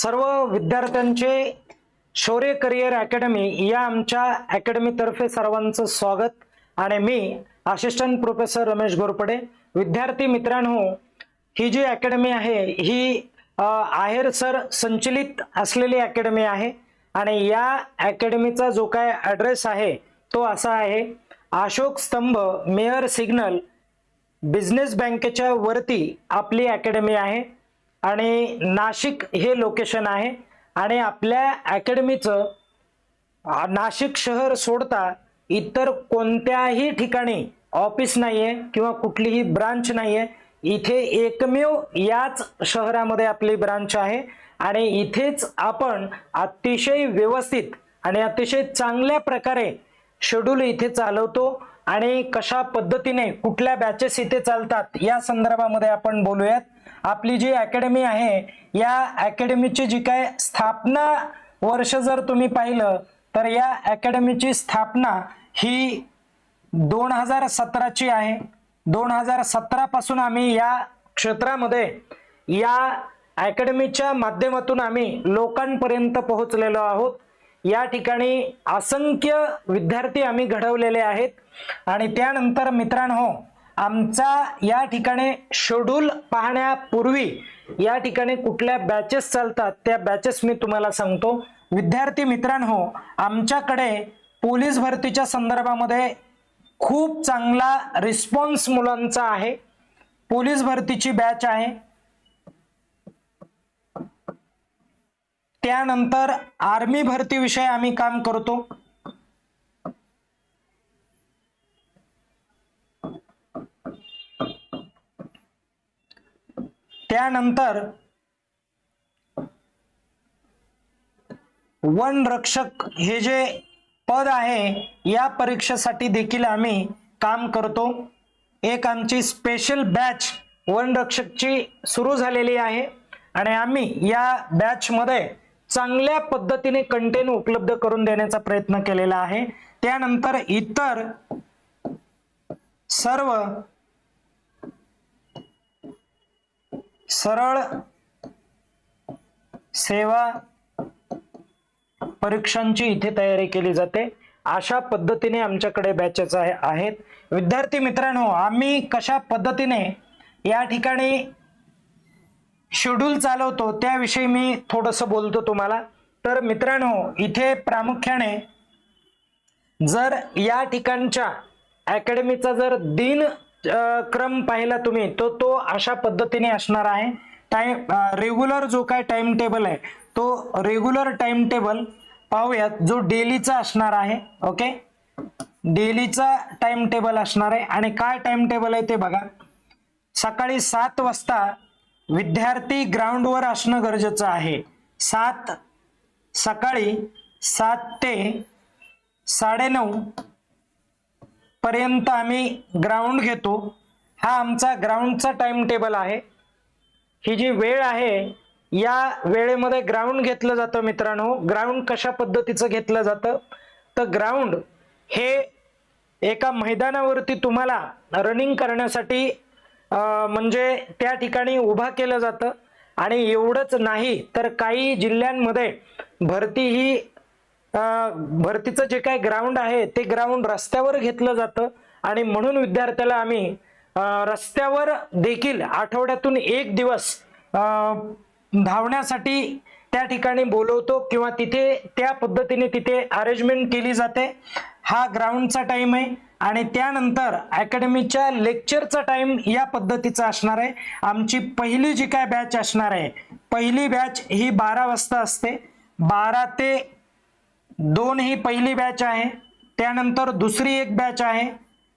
सर्व विद्यार्थ्यांचे शौर्य करिअर अकॅडमी या आमच्या अकॅडमीतर्फे सर्वांचं स्वागत आणि मी असिस्टंट प्रोफेसर रमेश घोरपडे. विद्यार्थी मित्रांनो ही जी अकॅडमी आहे ही आहेर सर संचलित असलेली अकॅडमी आहे आणि या अकॅडमीचा जो काय ॲड्रेस आहे तो असा आहे अशोक स्तंभ मेयर सिग्नल बिझनेस बँकेच्या वरती आपली अकॅडमी आहे. आणि नाशिक हे लोकेशन आहे. आणि आपल्या अकॅडमीचं नाशिक शहर सोडता इतर कोणत्याही ठिकाणी ऑफिस नाहीये किंवा कुठलीही ब्रांच नाहीये. इथे एकमेव याच शहरामध्ये आपली ब्रांच आहे. आणि इथेच आपण अतिशय व्यवस्थित आणि अतिशय चांगल्या प्रकारे शेड्यूल इथे चालवतो. आणि कशा पद्धतीने कुठल्या बॅचेस इथे चालतात या संदर्भामध्ये आपण बोलूयात. आपली जी अकॅडमी आहे या अकॅडमीची जी काय स्थापना वर्ष जर तुम्ही पाहिलं तर या अकॅडमीची स्थापना ही दोन हजार सतराची आहे. दोन हजार सतरापासून आम्ही या क्षेत्रामध्ये या अकॅडमीच्या माध्यमातून आम्ही लोकांपर्यंत पोहोचलेलो आहोत. या ठिकाणी असंख्य विद्यार्थी आम्ही घडवलेले आहेत. आणि त्यानंतर मित्रांनो आमचा या ठिकाणी शेड्यूल पाहण्यापूर्वी या ठिकाणी कुठल्या बॅचेस चालतात त्या बॅचेस मी तुम्हाला सांगतो. विद्यार्थी मित्रांनो आमच्याकडे पोलीस भरतीच्या संदर्भामध्ये खूप चांगला रिस्पॉन्स मुलांचा आहे. पोलीस भरतीची बॅच आहे. त्यानंतर आर्मी भरतीविषयी आम्ही काम करतो. त्यानंतर वन रक्षक हे जे पद आहे या परीक्षेसाठी देखील आम्ही काम करतो. एक आमची स्पेशल बॅच वन रक्षकची सुरू झालेली आहे आणि आम्ही या बॅचमध्ये चांगल्या पद्धतीने कंटेंट उपलब्ध करून देण्याचा प्रयत्न केलेला आहे. त्यानंतर इतर सर्व सरळ सेवा परीक्षांची इथे तयारी केली जाते. अशा पद्धतीने आमच्याकडे बॅचेस आहेत. विद्यार्थी मित्रांनो आम्ही कशा पद्धतीने या ठिकाणी शेड्यूल चालवतो त्याविषयी मी थोडंसं बोलतो तुम्हाला. तर मित्रांनो इथे प्रामुख्याने जर या ठिकाणच्या अकॅडमीचा जर दिन क्रम पाहिला तुम्ही तो तो अशा पद्धतीने असणार आहे. टाइम रेग्युलर जो काय टाइम टेबल आहे तो रेग्युलर टाइम टेबल पाहूयात जो डेलीचा असणार आहे ओके डेलीचा टाइम टेबल असणार आहे. आणि काय टाइम टेबल आहे ते बघा. सकाळी सात वाजता विद्यार्थी ग्राउंडवर असणं गरजेचं आहे. सात सकाळी सात ते साडेनऊ पर्यंत आम्ही ग्राउंड घेतो. हा आमचा ग्राउंडचा टाइम टेबल आहे. ही जी वेळ आहे या वेळेमध्ये ग्राउंड घेतलं जातं मित्रांनो. ग्राउंड कशा पद्धतीचं घेतलं जातं? तर ग्राउंड हे एका मैदानावरती तुम्हाला रनिंग करण्यासाठी म्हणजे त्या ठिकाणी उभा केलं जातं. आणि एवढंच नाही तर काही जिल्ह्यांमध्ये भरती ही भरतीचं जे काही ग्राउंड आहे ते ग्राउंड रस्त्यावर घेतलं जातं. आणि म्हणून विद्यार्थ्याला आम्ही रस्त्यावर देखील आठवड्यातून एक दिवस धावण्यासाठी त्या ठिकाणी बोलवतो किंवा तिथे त्या पद्धतीने तिथे अरेंजमेंट केली जाते. हा ग्राउंडचा टाईम आहे. आणि त्यानंतर अकॅडमीच्या लेक्चरचा टाईम या पद्धतीचा असणार आहे. आमची पहिली जी काय बॅच असणार आहे पहिली बॅच ही बारा वाजता असते. बारा ते दोन ही पहिली बॅच आहे. त्यानंतर दुसरी एक बॅच आहे.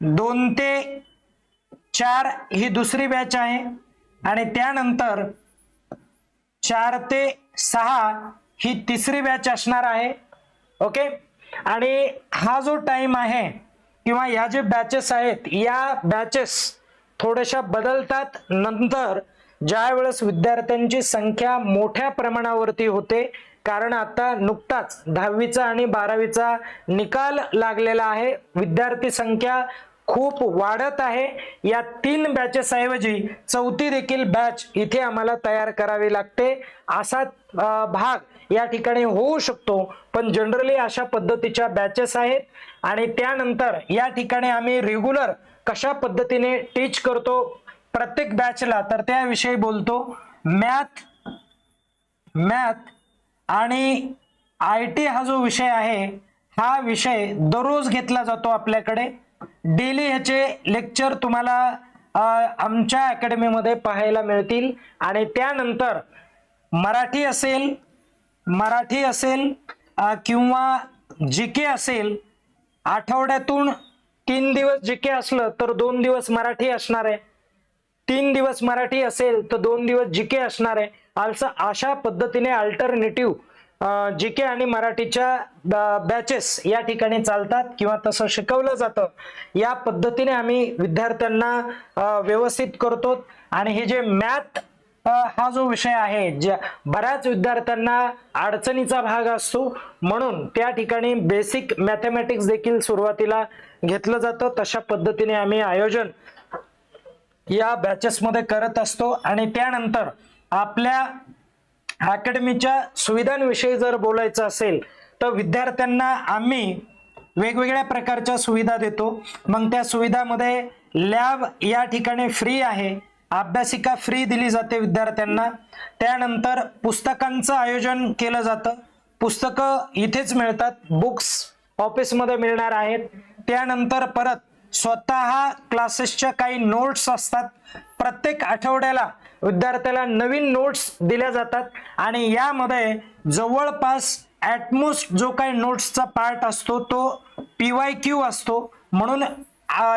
दोन ते चार ही दुसरी बॅच आहे. आणि त्यानंतर चार ते सहा ही तिसरी बॅच असणार आहे. ओके आणि हा जो टाइम आहे किंवा या जे बॅचेस आहेत या बॅचेस थोड्याशा बदलतात. नंतर ज्या वेळेस विद्यार्थ्यांची संख्या मोठ्या प्रमाणावरती होते कारण आता नुकताच दहावीचा आणि बारावीचा निकाल लागलेला आहे. विद्यार्थी संख्या खूप वाढत आहे. या तीन बॅचेसऐवजी चौथी देखील बॅच इथे आम्हाला तयार करावी लागते. असा भाग या ठिकाणी होऊ शकतो पण जनरली अशा पद्धतीच्या बॅचेस आहेत. आणि त्यानंतर या ठिकाणी आम्ही रेग्युलर कशा पद्धतीने टीच करतो प्रत्येक बॅचला तर त्याविषयी बोलतो. मॅथ मॅथ आणि आय टी हा जो विषय आहे हा विषय दररोज घेतला जातो आपल्याकडे. डेली ह्याचे लेक्चर तुम्हाला आमच्या अकॅडमीमध्ये पाहायला मिळतील. आणि त्यानंतर मराठी असेल मराठी असेल किंवा जी के असेल आठवड्यातून तीन दिवस जी के असलं तर दोन दिवस मराठी असणार आहे. तीन दिवस मराठी असेल तर दोन दिवस जी के असणार आहे. असं अशा पद्धतीने अल्टरनेटिव्ह जी के आणि मराठीच्या बॅचेस या ठिकाणी चालतात किंवा तसं शिकवलं जातं. या पद्धतीने आम्ही विद्यार्थ्यांना व्यवस्थित करतो. आणि हे जे मॅथ हा जो विषय आहे ज्या बऱ्याच विद्यार्थ्यांना अडचणीचा भाग असतो म्हणून त्या ठिकाणी बेसिक मॅथमॅटिक्स देखील सुरुवातीला घेतलं जातं. तशा पद्धतीने आम्ही आयोजन या बॅचेसमध्ये करत असतो. आणि त्यानंतर आपल्या अकॅडमीच्या सुविधांविषयी जर बोलायचं असेल तर विद्यार्थ्यांना आम्ही वेगवेगळ्या प्रकारच्या सुविधा देतो. मग त्या सुविधामध्ये लॅब या ठिकाणी फ्री आहे. अभ्यासिका फ्री दिली जाते विद्यार्थ्यांना. त्यानंतर पुस्तकांचं आयोजन केलं जातं. पुस्तकं इथेच मिळतात. बुक्स ऑफिसमध्ये मिळणार आहेत. त्यानंतर परत स्वतः क्लासेसच्या काही नोट्स असतात. प्रत्येक आठवड्याला विद्यार्थ्याला नवीन नोट्स दिल्या जातात आणि यामध्ये जवळपास ॲटमोस्ट जो काही नोट्सचा पार्ट असतो तो पी वाय क्यू असतो. म्हणून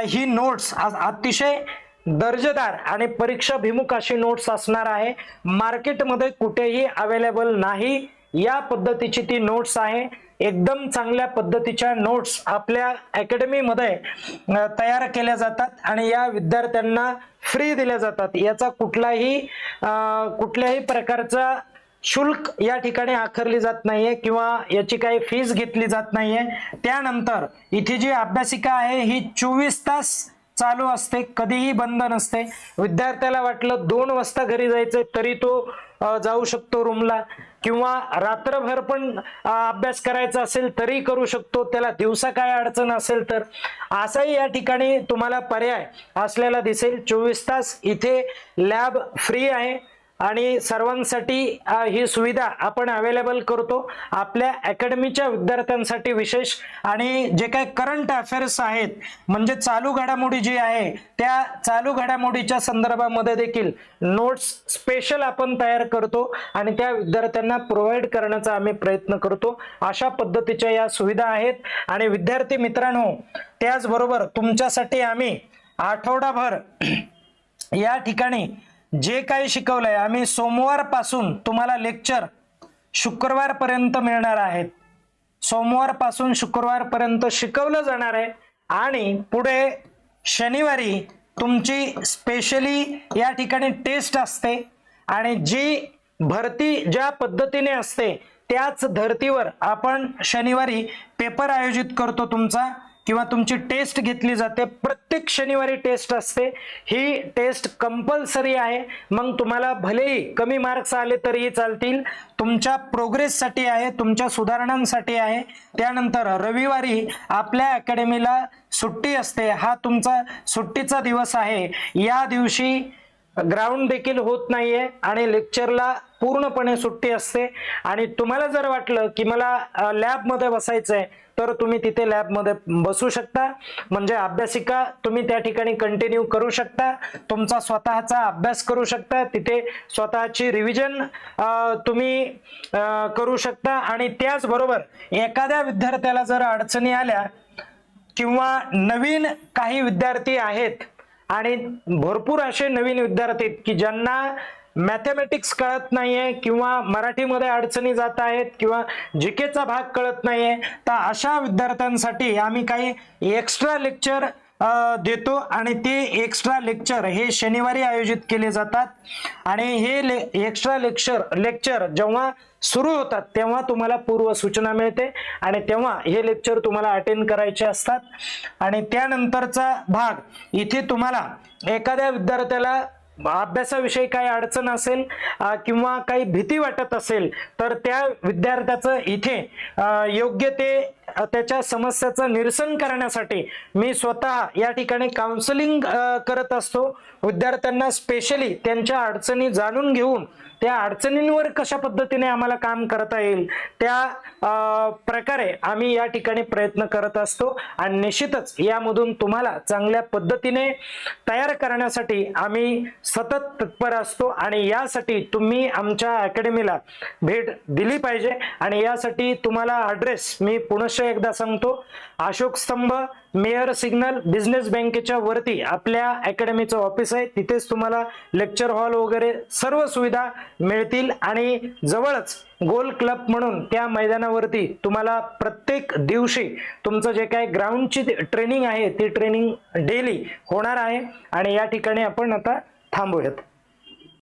ही नोट्स अतिशय दर्जेदार आणि परीक्षाभिमुख अशी नोट्स असणार आहे. मार्केटमध्ये कुठेही अवेलेबल नाही. या पद्धतीची ती नोट्स आहे. एकदम चांगल्या पद्धतीच्या नोट्स आपल्या अकॅडमीमध्ये तयार केल्या जातात आणि या विद्यार्थ्यांना फ्री दिल्या जातात. याचा कुठलाही कुठल्याही प्रकारचा शुल्क या ठिकाणी आकारली जात नाहीये किंवा याची काही फीज घेतली जात नाहीये. त्यानंतर इथे जी अभ्यासिका आहे ही चोवीस तास चालू असते कधीही बंद नसते. विद्यार्थ्याला वाटलं दोन वाजता घरी जायचंय तरी तो जाऊ शकतो रूमला. किंवा रात्रभर पण अभ्यास करायचा असेल तरी करू शकतो. त्याला दिवसा काय अडचण असेल तर. असाही या ठिकाणी तुम्हाला पर्याय असलेला दिसेल. चोवीस तास इथे लॅब फ्री आहे. आणि सर्वांसाठी ही सुविधा आपण अवेलेबल करतो. आपल्या अकॅडमीच्या विद्यार्थ्यांसाठी विशेष आणि जे काय करंट अफेअर्स आहेत म्हणजे चालू घडामोडी जी आहे त्या चालू घडामोडीच्या संदर्भामध्ये देखील नोट्स स्पेशल आपण तयार करतो आणि त्या विद्यार्थ्यांना प्रोव्हाइड करण्याचा आम्ही प्रयत्न करतो. अशा पद्धतीच्या या सुविधा आहेत. आणि विद्यार्थी मित्रांनो त्याचबरोबर तुमच्यासाठी आम्ही आठवडाभर या ठिकाणी जे काही शिकवलंय आम्ही सोमवारपासून तुम्हाला लेक्चर शुक्रवारपर्यंत मिळणार आहेत. सोमवारपासून शुक्रवारपर्यंत शिकवलं जाणार आहे. आणि पुढे शनिवारी तुमची स्पेशली या ठिकाणी टेस्ट असते. आणि जी भरती ज्या पद्धतीने असते त्याच धर्तीवर आपण शनिवारी पेपर आयोजित करतो तुमचा. किंवा तुमची टेस्ट घेतली जाते प्रत्येक शनिवारी टेस्ट असते. ही टेस्ट कंपल्सरी आहे. मग तुम्हाला भलेही कमी मार्क्स आले तरीही चालतील. तुमच्या प्रोग्रेससाठी आहे तुमच्या सुधारणांसाठी आहे. त्यानंतर रविवारी आपल्या अकॅडमीला सुट्टी असते. हा तुमचा सुट्टीचा दिवस आहे. या दिवशी ग्राउंड देखील होत नाहीये आणि लेक्चरला पूर्णपणे सुट्टी असते. आणि तुम्हाला जर वाटलं की मला लॅबमध्ये बसायचंय तर तुम्ही तिथे लॅबमध्ये बसू शकता. म्हणजे अभ्यासिका तुम्ही त्या ठिकाणी कंटिन्यू करू शकता. तुमचा स्वतःचा अभ्यास करू शकता. तिथे स्वतःची रिव्हिजन तुम्ही करू शकता. आणि त्याचबरोबर एखाद्या विद्यार्थ्याला जर अडचणी आल्या किंवा नवीन काही विद्यार्थी आहेत आणि भरपूर असे नवीन विद्यार्थी आहेत की ज्यांना मॅथमॅटिक्स कळत नाहीये किंवा मराठीमध्ये अडचणी जात आहेत किंवा जिकेचा भाग कळत नाहीये तर अशा विद्यार्थ्यांसाठी आम्ही काही एक्स्ट्रा लेक्चर देतो आणि ते एक्स्ट्रा लेक्चर हे शनिवारी आयोजित केले जातात. आणि हे ले एक्स्ट्रा लेक्चर लेक्चर जेव्हा सुरू होतात तेव्हा तुम्हाला पूर्व सूचना मिळते आणि तेव्हा हे लेक्चर तुम्हाला अटेंड करायचे असतात. आणि त्यानंतरचा भाग इथे तुम्हाला एखाद्या विद्यार्थ्याला अभ्यासाविषयी काही अडचण असेल किंवा काही भीती वाटत असेल तर त्या विद्यार्थ्याचं इथे योग्य ते त्याच्या समस्याचं निरसन करण्यासाठी मी स्वतः या ठिकाणी काउन्सिलिंग करत असतो. विद्यार्थ्यांना स्पेशली त्यांच्या अडचणी जाणून घेऊन त्या अडचणींवर कशा पद्धतीने आम्हाला काम करता येईल त्या प्रकारे आम्ही या ठिकाणी प्रयत्न करत असतो. आणि निश्चितच यामधून तुम्हाला चांगल्या पद्धतीने तयार करण्यासाठी आम्ही सतत तत्पर असतो आणि यासाठी तुम्ही आमच्या अकॅडमीला भेट दिली पाहिजे. आणि यासाठी तुम्हाला ॲड्रेस मी पुनश्च एकदा सांगतो. अशोक स्तंभ मेयर सिग्नल बिझनेस बँकेच्या वरती आपल्या अकॅडमीचं ऑफिस आहे. तिथेच तुम्हाला लेक्चर हॉल वगैरे सर्व सुविधा मिळतील आणि जवळच गोल क्लब म्हणून त्या मैदानावरती तुम्हाला प्रत्येक दिवशी तुमचं जे काय ग्राउंडची ट्रेनिंग आहे ती ट्रेनिंग डेली होणार आहे. आणि या ठिकाणी आपण आता थांबूयात.